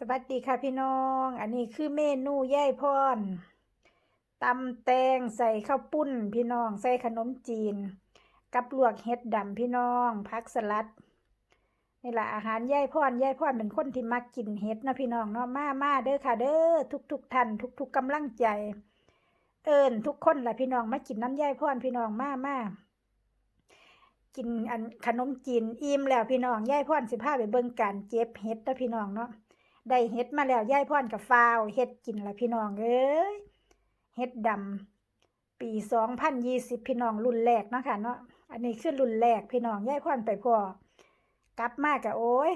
สวัสดีค่ะพี่น้อง อันนี้คือเมนูย่ายพรตำแตงใส่ข้าวปุ้นพี่น้องใส่ขนมจีน กับลวกเห็ดดำพี่น้องผักสลัดนี่แหละอาหารย่ายพรย่ายพรเป็นคนที่มักกินเห็ดนะพี่น้องเนาะมามาเด้อค่ะ เด้อทุกทุกๆท่านทุกทุกกำลังใจ เอิญทุกคนแหละพี่น้องมากินน้ำย่ายพรพี่น้องมามากินอันขนมจีนอิ่มแล้วพี่น้องย่ายพรสิพาไปเบิ่งการเก็บเห็ดนะพี่น้องเนาะ ได้เฮ็ดมาแล้วยายพรกับฟาวเฮ็ดกินละพี่น้องเอ้ยเฮ็ดดำปีสองพันยี่สิบพี่น้องรุ่นแรกเนาะค่ะเนาะอันนี้คือรุ่นแรกพี่น้องยายพรไปพอกลับมากะโอ้ย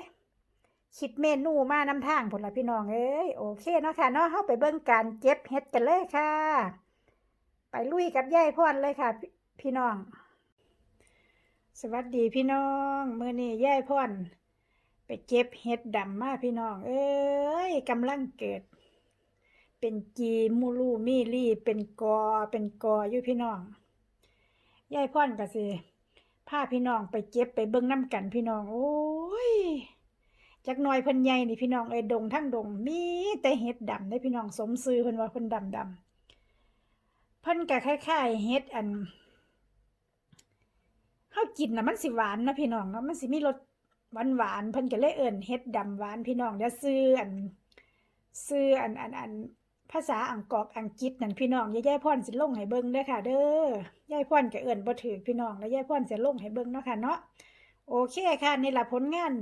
คิดเมนูมานำทางผลละพี่น้องเอ้ยโอเคเนาะค่ะเนาะเฮาไปเบิ่งการเก็บเฮ็ดกันเลยค่ะ ไปลุยกับยายพรเลยค่ะพี่พี่น้อง สวัสดีพี่น้อง มื้อนี้ยายพร ไปเก็บเห็ดดำมาพี่น้อง เอ้ยกำลังเกิด เป็นจีมูลูมีลี่ เป็นกอ เป็นกออยู่พี่น้องยายพ่อนก็สิพาพี่น้องไปเก็บไปเบิ่งน้ำกันพี่น้อง โอ้ยจักน่อยเพิ่นใหญ่นี่พี่น้องเอ้ยดงทั้งดงมีแต่เห็ดดำได้พี่น้องสมซื้อเพิ่นว่าเพิ่นดำดำเพิ่นก็คล้ายๆเห็ดอันเฮาวกินนะมันสิหวานนะพี่น้องเนาะมันสิมีรส หวานหวานเพิ่นก็เลยเอิ้นเฮ็ดดำหวานพี่น้องเดี๋ยวซื้ออันซื้ออันอันอันภาษาอังกฤษอังกฤษนั่นพี่น้องยายๆพรสิลงให้เบิ่งเด้อค่ะ เด้อยายพรก็เอิ้นบ่ถูกพี่น้องแล้วยายพรสิลงให้เบิ่งเนาะค่ะเนาะโอเคค่ะนี่ล่ะผลงาน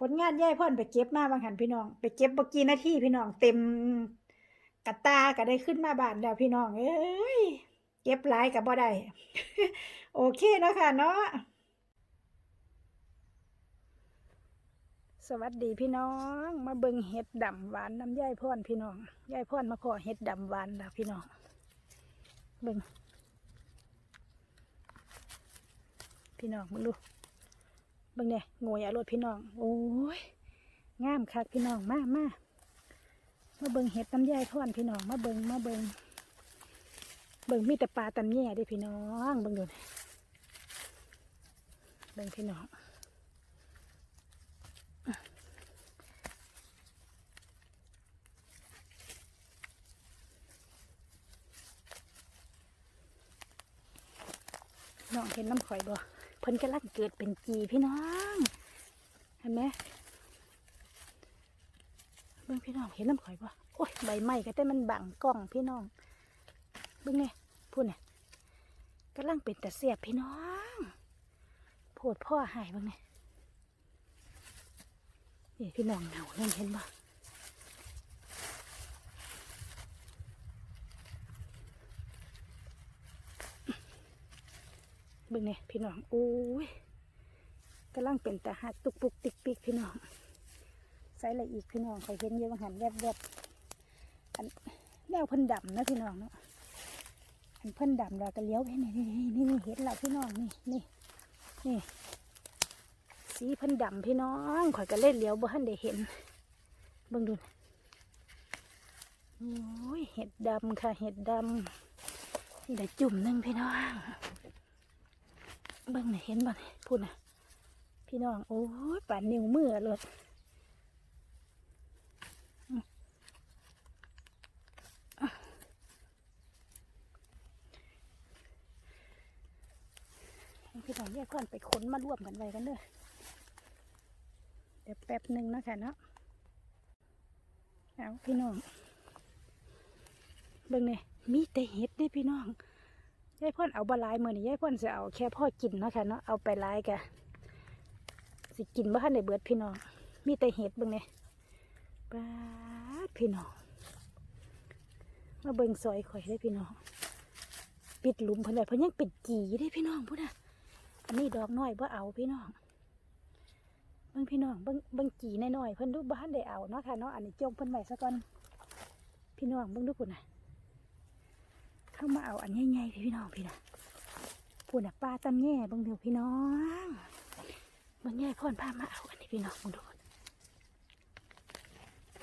ผลงานยายพรไปเก็บมาบางหันพี่น้อง ไปเก็บบ่กี่นาทีพี่น้องเต็มกระตาก็ได้ขึ้นมาบานแล้วพี่น้อง เอ้ยเก็บหลายก็บ่ได้โอเคเนาะค่ะเนาะ สวัสดีพี่น้อง มาเบิ่งเห็ดดำหวานน้ำย่ายพ่อนพี่น้องย่ายพ่อนมาขอเห็ดดำหวานแล้วพี่น้องเบิ่งพี่น้องมึงดูเบิ่งเนี่ยงวยอรดพี่น้อง โอ้ยงามคักพี่น้องมามามาเบิ่งเห็ดน้ำย่ายพ่อนพี่น้องมาเบิ่งมาเบิ่งเบิ่งมีแต่ปลาตำแย่ด้พี่น้องเบิ่งดูเบิ่งพี่น้อง น้ องเห็นน้ำข่อยบ่เพิ่นกำลังเกิดเป็นจีพี่น้อง เห็นไหมเบิ่งพี่น้องเห็นน้ำข่อยบ่โอ้ยใบไม้ก็แต่มันบังกล้องพี่น้องเบิ่งเนี่ยพูดเนี่ยกำลังเป็นแต่เสียบพี่น้องโพดพ่อหายเบิ่งเนี่ยนี่พี่น้องเหงาเล่นเห็นบ่ เบิ่งเนี่ยพี่น้องโอ้ยกำลังเป็นตาหักตุกปุกติกปิกพี่น้องใส่อะไรอีกพี่น้องคอยเห็นเยอะบางหันแวบแวบอันแนวพิ่นดำนะพี่น้องเนาะอันพิ่นดำเราก็เลี้ยวไปนี่นี่นี่นี่เห็นแล้วพี่น้องนี่นี่นี่สีพิ่นดำพี่น้องข่อยก็เล่นเลี้ยวบ่ทันได้เห็นเบิ่งดูนะโอ้ยเห็ดดำค่ะเห็ดดำนี่ได้จุ่มหนึ่งพี่น้อง เบิ่งหน่อยเห็นบ่เนี่ยพูดนะพี่น้อง โอ้ยป่านนิ้วมือเลยพี่น้องแยกก่อนไปค้นมารวมกันไว้กันเด้อเดี๋ยวแป๊บหนึ่งนะคะเนาะเอาพี่น้อง เบิ่งเนี่ยมีแต่เห็ดด้พี่น้อง ยายพ่นเอาบะลายมือนี่ยายพ่นจะเอาแค่พ่อกินเนาะค่ะเนาะเอาไปลายกะสิกินบ่ทันได้เบิดพี่น้องมีแต่เห็ดบิ่งเนี่ยปาพี่น้องมาเบิ่งซอยข่อยได้พี่น้องปิดหลุมเพิ่นไว้เพิ่นยังปิดจีได้พี่น้องพูดนะอันนี้ดอกน้อยบ่เอาพี่น้องเบิ่งพี่น้องเบิ่งเบิ่งจีน้อยๆเพิ่นดูบ่ทันได้เอาเนาะค่ะเนาะอันนี้จงเพิ่นไว้ซะก่อนพี่น้องเบิ่งดูพุ่นน่ะ เข้ามาเอาอันใหญ่ๆพี่น้องพี่นะพูดนะปลาตำแย่บางเดียวพี่น้องบางแย่พ่อนพามาเอาอันนี้พี่น้องเบางดู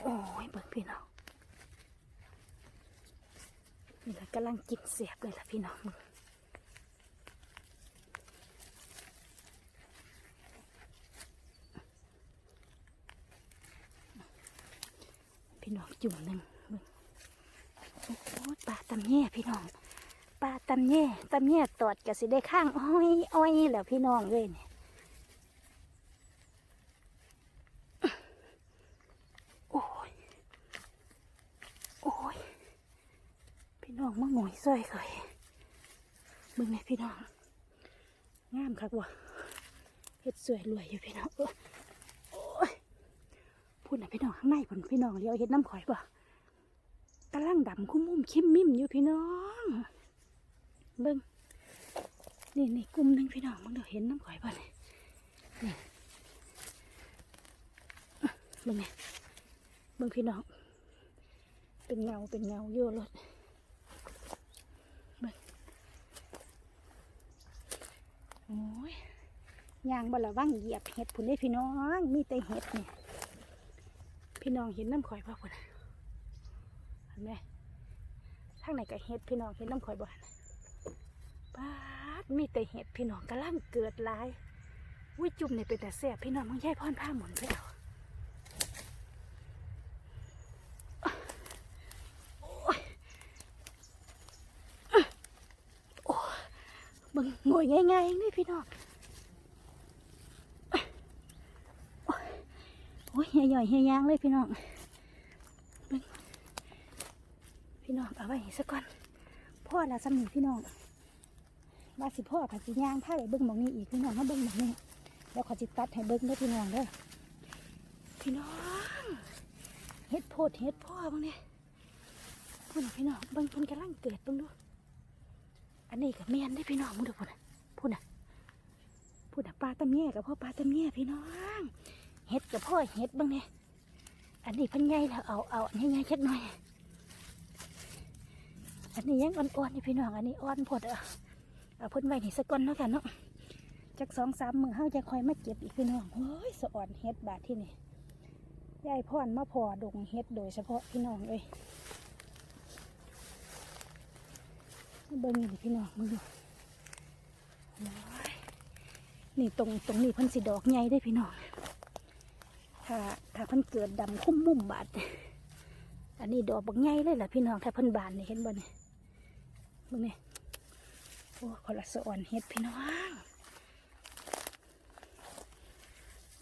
โอ้ยเบิ่งพี่น้องนี่แหละกำลังกินเสียบเลยล่ะพี่น้องพี่น้องจุ่มหนึ่ง ปลาตำแย่พี่น้องปลาตำแย่ตำแย่ตอดกะสิได้ข้างอ้อยอ้อยแล้วพี่น้องเลยเนี่ยโอ้ยโอ้ยพี่น้องมาหงอยซอยเคยเบิ่งไหมพี่น้องงามคักว่ะเฮ็ดสวยรวยอยู่พี่น้องเออโอ้ยพูดนะพี่น้องข้างในผลพี่น้องเลี้ยวเห็ดน้ำข่อยบ่ ลังดำคุ้มมุมคิมมิ่มอยู่พี่น้อง เบิ้งนี่นี่กลุ่มหนึงพี่น้องมึงเดี๋ยวเห็นน้ำข่อยบ่เนี่ยนี่เบิ้งเนี่ยเบิ้งพี่น้อง เป็นเงาเป็นเงาโย่รถเบิ้งโอ้ยยางบ่ละว่างเหยียบเห็ดผุนได้พี่น้อง มีแต่เห็ดเนี่ยพี่น้องเห็นน้ำข่อยบ่พุ่นน่ะเห็น ไหมทางไหนก็เห็ดพี่น้องเห็นน้ำข่อยบ่านป้าดมีแต่เห็ดพี่น้องกำลังเกิดหลายวิจุ่มนี่เป็นแต่แซ่บพี่น้องมึงใช่พ่อนผ้าหมุนไปเอาโอ้ยโอ้ยมึงงวยง่ายๆนี่พี่น้องโอ้ยเฮยหย่อยเฮียยางเลยพี่น้องเบิ่ง พี่น้องเอาไว้สักก่อนพ่อละสำนีพี่น้องว่าสิพ่อผัดสิยางถ้าไปเบิ้งมองนี้อีกพี่น้องเขาเบิ้งมองนี้แล้วขอจิตตัดให้เบิ้งเด้พี่น้องเด้อพี่น้องเฮ็ดโพดเฮ็ดพ่อบ้างเนี่ยพูดนพี่น้องเบิ้งพิ่นกำลังเกิดเบิ้งดูอันนี้กับแม่นได้พี่น้องมึงดูพูดนะพูดนะพูดนะปลาตะเมียกับพ่อปลาตะเมียพี่น้องเฮ็ดกับพ่อเฮ็ดบ้างเนี่ยอันนี้พันใหญ่แล้วเอาเอาอันนี้ใหญ่ๆจักหน่อย อันนี้ยังอ่อนๆนี่พี่น้องอันนี้อ่อนพดอะเอาพ่นไว้นี่สักก่อนเนาะกันเนาะจักสองสามมือเฮาจะคอยมาเก็บอีกพี่น้องเฮ้ยสะอ่อนเฮ็ดบาดที่นี่ยายพ่อนมาพอดงเฮ็ดโดยเฉพาะพี่น้องเอ้ยมาเบิ่งนี่พี่น้องมึงดูนี่ตรงตรงนี้พิ่นสิดอกใหญ่ได้พี่น้อง ถ้าถ้าพิ่นเกิดดำคุ้มมุมบาด อันนี้ดอกบักใหญ่เลยล่ะพี่น้องถ้าพิ่นบานนี่เห็นบ่เนี่ย มึงเนี่ยโอ้คนละสอนเฮ็ดพี่น้อง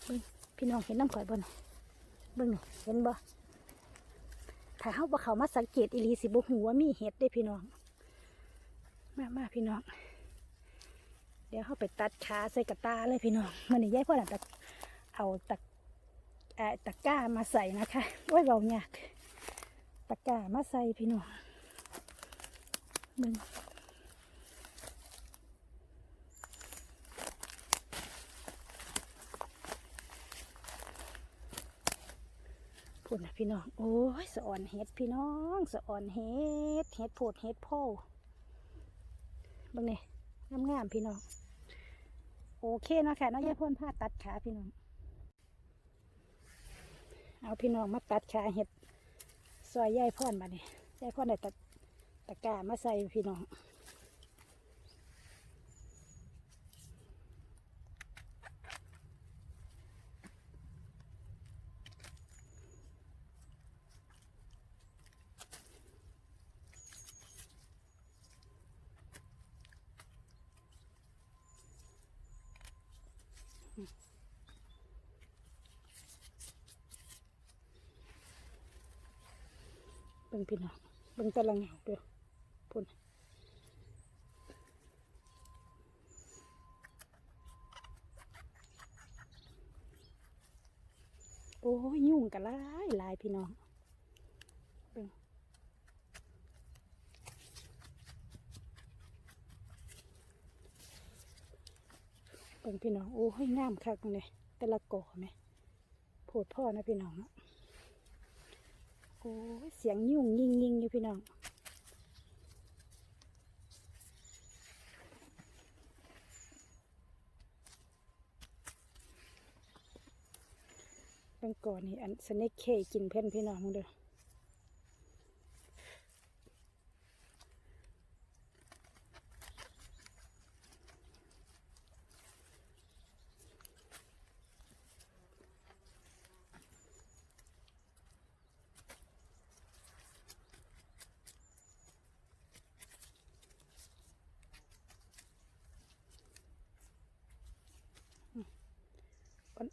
เบิ่งพี่น้องเห็นน้ำข่อยบ่เนี่ยเบิ่งเห็นบ่ถ้าเฮาบ่เข้ามาสังเกตอีหลีสิบ่ฮู้ว่ามีเห็ดได้พี่น้อง มามาพี่น้อง เดี๋ยวเฮาไปตัดขาใส่กระตาเลยพี่น้องมื้อนี้ยายพ่อน่ะตัดเอาตะตะก้ามาใส่นะคะโอ้ยเรายากตะก้ามาใส่พี่นูมึง พูดนะพี่น้อง โอ้ยสะอ่อนเฮ็ดพี่น้องสะอ่อนเฮ็ดเฮ็ดโพดเฮ็ดโพเบังเนี่ยงามๆพี่น้อง โอเคเนาะค่ะน้องยายพ่นผ้าตัดขาพี่น้อง เอาพี่น้องมาตัดขาเห็ดซอยยายพ่อนมาเนี่ยยายพ่อนได้ตัด ตะกร้ามาใส่พี่น้องเบิ่งพี่น้องเบิ่งแตะละเหงาเด้วย พุ่นโอ้ยยุ่งกันหลายหลายพี่น้องเบิ่งพี่น้องโอ้ยงามคักเลยแต่ละก่อไหมโพดพ่อนะพี่น้องเนาะโอ้ยเสียงยุ่งยิงยิงอยู่พี่น้อง ก่อนนี่อันสเน็กเคกินเพื่อนพี่น้องมึงเด้อ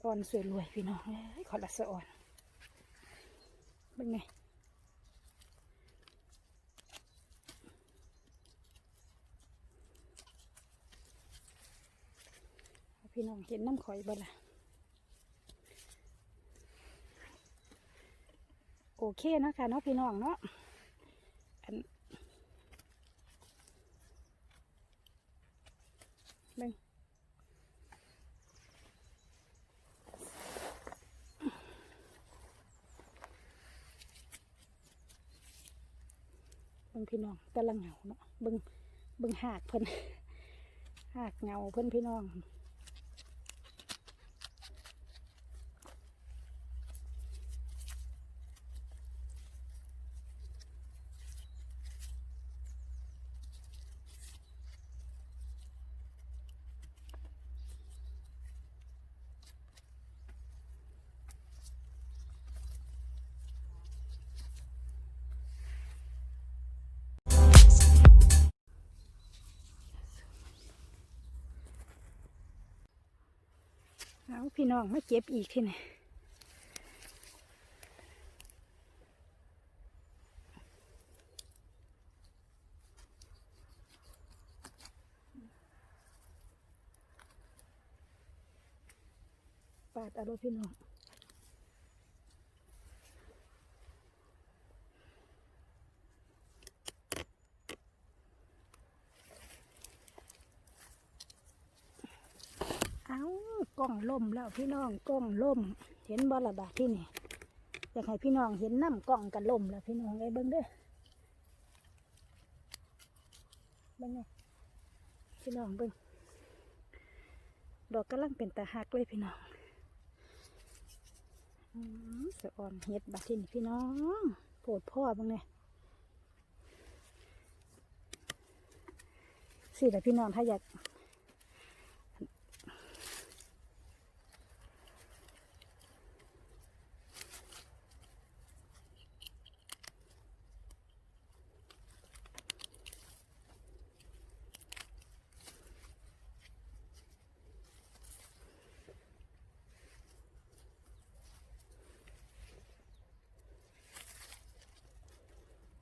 อ่อนๆสวยรวยพี่น้องเอ้ยขอละสะอ่อนเป็นไงพี่น้องเห็นน้ำข่อยบ่ล่ะโอเคเนาะคะเนาะพี่น้องเนาะอันเบิ่ง เบิ่ง พี่น้องแต่ละเหงาเนาะเบิ่งเบิ่งหากเพิ่นหากเหงาเพิ่นพี่น้อง เอาพี่น้องมาเก็บอีกที่ไหนปาดเอารมพี่น้องเอาก ล้องล่มแล้วพี่น้องกล้องล่ม เห็นบอละบาทที่นี่อยากให้พี่น้องเห็นน้ำกล้องกันล่มแล้วพี่น้องไอ้เบิ้งเด้อเบิ้งไงพี่น้องเบิ้งดอกกำลังเป็นตาหักเลยพี่น้องอืมสะอ่อนเห็ดบาทที่นี่พี่น้องโปวดพ่อเบ้างเนี่ยสิแต่พี่น้องถ้าอยาก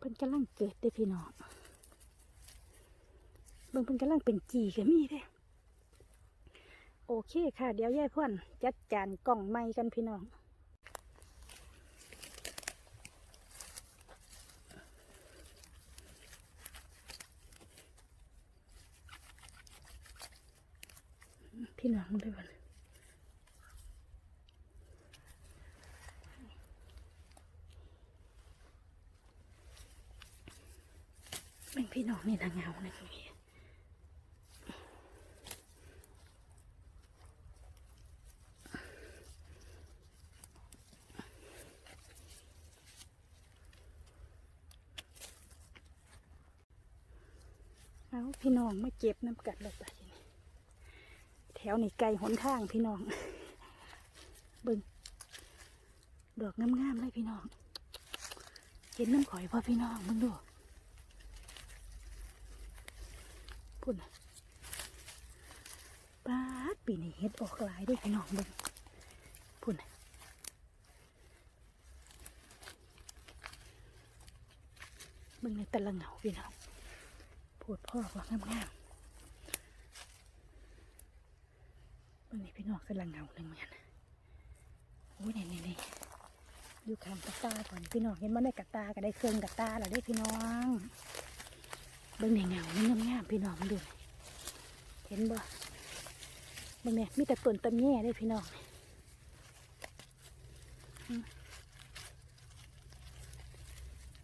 เพิ่นกำลังเกิดเด้พี่น้องเบิ่งเพิ่นกำลังเป็นจีก็มีเด้โอเคค่ะ เดี๋ยวยายพ่อนจัดจานกล่องไม้กันพี่น้องพี่น้องได้พี่น้อง นี่นางเงานะพี่เอาพี่น้องมาเก็บน้ำกัดเลยไปแถวนี้ไกลหนทางพี่น้องบึงดอกงามๆเลยพี่น้อง เห็นน้ำข่อยพ่อพี่น้องมึงดู พุ่นป้าดปีนี้เฮ็ดออกหลายด้วยพี่น้องเบิ่งพุ่นเบิ่งในต่ละเหงาพี่น้องปวดพ่อว่างามๆเบิ่งนี่พี่น้องต่ละเหงาหนึ่งเหมือนกันโอ้ยนี่นี่นี่อยู่ข้างกระตาก่อนพี่น้องเห็นมันได้กระตาก็ได้เครื่องกระตาแล้วได้พี่น้อง เบิ่งในเงามันงามๆพี่น้องมันดูหน่อยเห็นบ่เบิ่งเนี่มีแต่ต้นตำแย่ได้พี่น้อง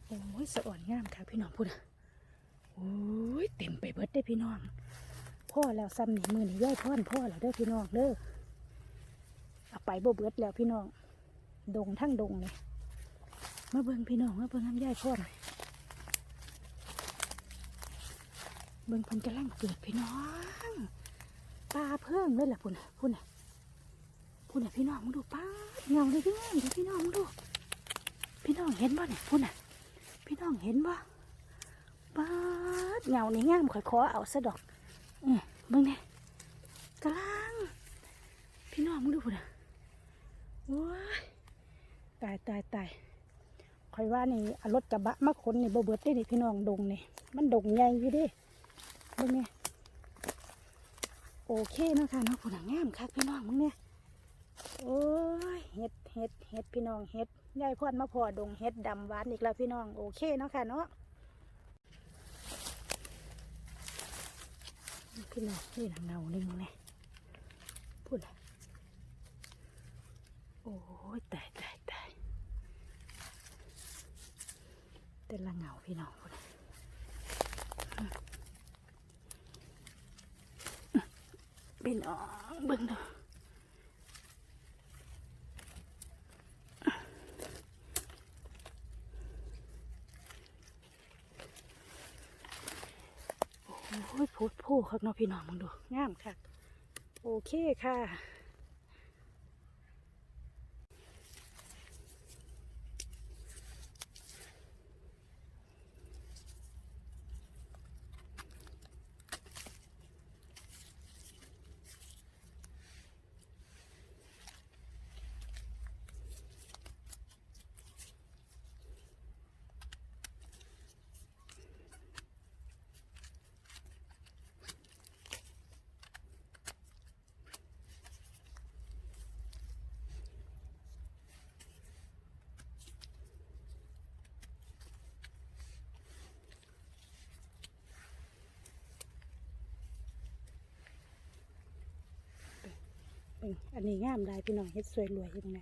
โอ้ยสะอ่อนงามค่ะพี่น้องพูดอะโอ้ยเต็มไปเบิดได้พี่น้อง พ่อแล้วซ้ำนี่มือนี่ย่อยพ่อนพ่อแล้วเด้อพี่น้องเด้อเอาไปบ่เบิดแล้วพี่น้อง ดงทั้งดงเลยมาเบิ่งพี่น้องมาเบิ่งน้ำย่อยพ่อน เบิ่งพิ่นกำลังเกิดพี่น้องปลาเพิ่งเลยล่ะพุ่นพุ่นพุ่นน่ะพี่น้องมึงดูป้าเงาเลยพี่น้องดี๋ยวพี่น้องมึงดู พี่น้องเห็นบ่เนี่ยพุ่นน่ะ พี่น้องเห็นบ่ป้าเงาในี่งามข่อยขอเอาซะดอกเออเบิ่งเนี่ยกำลัง พี่น้องมึงดูพุ่นน่ะโอ้ยตายตายตายคอยว่านี่รถกระบะมาขนนี่บ่เบิดได้นี่พี่น้องดงนี่มันดงใหญ่อยู่เดิเนี่ยโอเคนะคะเนาะผู้หนังงามคักพี่น้องมึงเนี่ยโอ้ยเฮ็ดเฮ็ดเฮ็ดพี่น้องเฮ็ดยายพอดมาพอดงเฮ็ดดำหวานอีกแล้วพี่น้องโอเคเนาะค่ะเนาะพี่น้องนี่นะเงาหนึ่งเนี่ยพูดละโอ้ยตายตายตายแต่ละเงาพี่น้องพูดละ พี่น้องเบิ่งเนาะโอ้ยพูดผู้ครับเนาะพี่น้องมึงดูงามค่ะ โอเคค่ะ อันนี้งามได้พี่น้องเฮ็ดสวยรวยยังไง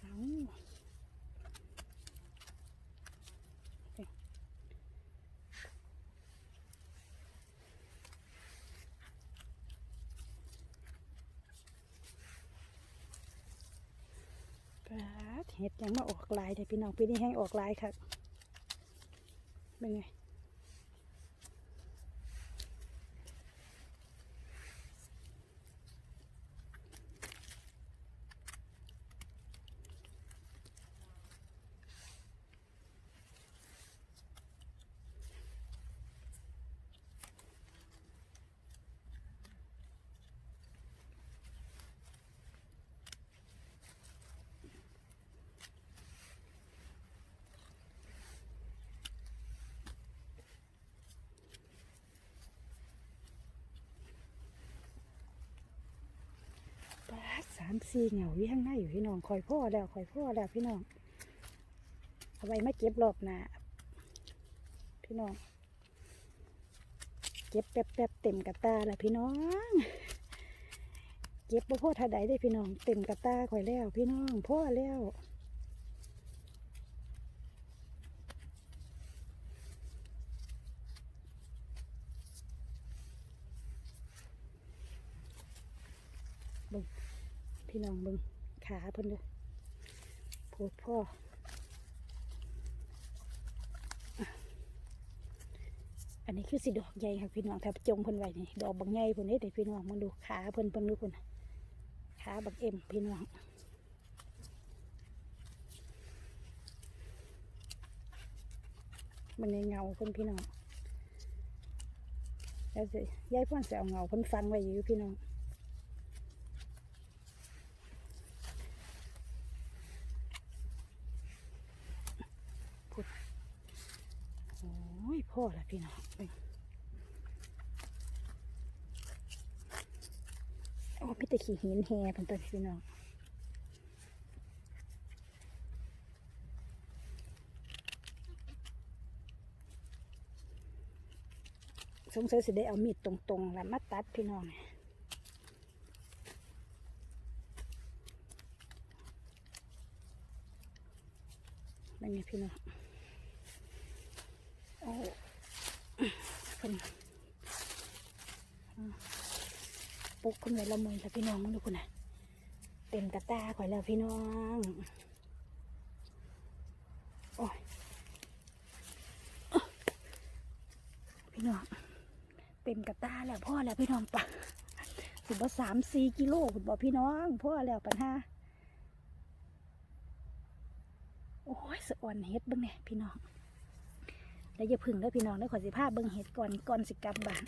เอาเบิ่งปาดเห็ดยังมาออกลายเด้อพี่น้องปีนี้แห้งออกลายครับ เป็นไง ปามสี่เหงาอยู่ข้างในอยู่พี่น้องคอยพ่อแล้วคอยพ่อแล้วพี่น้องเอาไว้มาเก็บรอบหน้าพี่น้องเก็บแป๊บแป๊บๆเต็มกระตาแล้วพี่น้องเก็บบ่พ่อท่าใดได้พี่น้อง เต็มกระตาคอยแล้ว พี่น้องพ่อแล้ว พี่น้องเบิ่งขาเพิ่นเด้อโพดพ่ออันนี้คือสิดอกใหญ่ค่ะพี่น้องถ้าจงเพิ่นไว้นี่ดอกบางใหญ่เพุ่นนี้แต่พี่น้องมันดูขาเพิ่นเพิ่นดูเพุ่นขาบักเอ็มพี่น้องมันในเงาเพิ่นพี่น้องแล้วสิยายพ่อนจะเอาเงาเพิ่นฟังไว้อยู่พี่น้องพุดโอ้ยพ่อละพี่น้องเบิ่ง โอ้พี่ขี้หินแฮเพิ่นตัวพี่น้องสงสัยสิได้เอามีดตรงๆแล้วมาตัดพี่น้องเนี่ยเป็นไงพี่น้องโอ้เป็นอ่าปุ กขึ้นไว้ละมือแล้วพี่น้องมึงดูคุณน่ะเต็มกระตาข่อยแล้วพี่น้องโอ้ยพี่น้องเต็มกระตาแล้วพ่อแล้วพี่น้องปะสิบ่าสามสี่กิโลคุณบอกพี่น้องพ่อแล้วปัญหาโอ้ยสะอ่อนเฮ็ดบ้างเนี่ยพี่น้องแล้วอย่าพึ่งเด้อพี่น้องเด้ขอสิพาเบิ่งเห็ดก่อนก่อนสิกลับบ้าน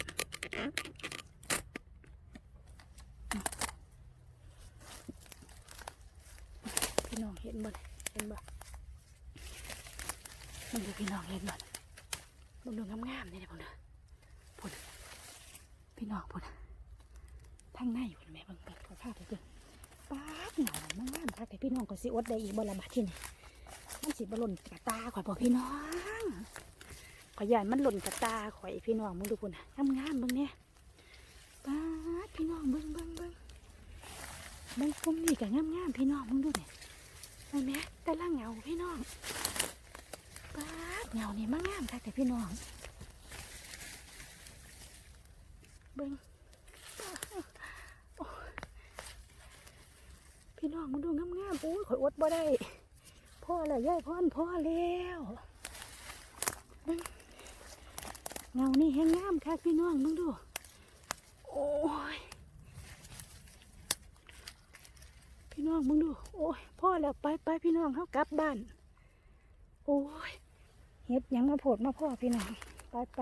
พี่น้อง เห็นบ่เนี่ยเห็นบ่มึงดูพี่น้องเห็นบ่มึงดูงามๆนี่เดี๋ยวพุ่นนะพุ่นพี่น้องพุ่นะทางในพุ่นแม่เบิ่งเบิ่งขอพาไปเบิ่งป๊าหนาวมันงามคักแต่พี่น้องก็สิอดได้อีกบ่ละบาดที่นี่มันสิบ่หล่นกระตาข่อยบ่พี่น้องข่อยยานมันหล่นกระตาข่อยพี่น้องมึงดูพุ่นะงามงามๆเบิ่งเนี่ยป้าพี่น้องเบิ่งเบิ่งเบิ่งเบิ่งพุ่มนี่ก็งามงามๆพี่น้องมึงดูเนี่ย เห็นไหมแต่ละเงาพี่น้องป้าดเงานี่มางามค่ะแต่พี่น้อง เบิ่งพี่น้องมึงดูงามงามๆโอ้ยข่อยอดบ่ได้พ่อแล้วยายพ่อนพ่อแล้วเงานี่แห้งงามค่ะพี่น้องมึงดู โอ้ย พี่น้องมึงดู โอ้ยพ่อแล้วไปไปพี่น้องเขากลับบ้าน โอ้ยเฮ็ดยังมาโผดมาพ่อพี่น้อง ไปไป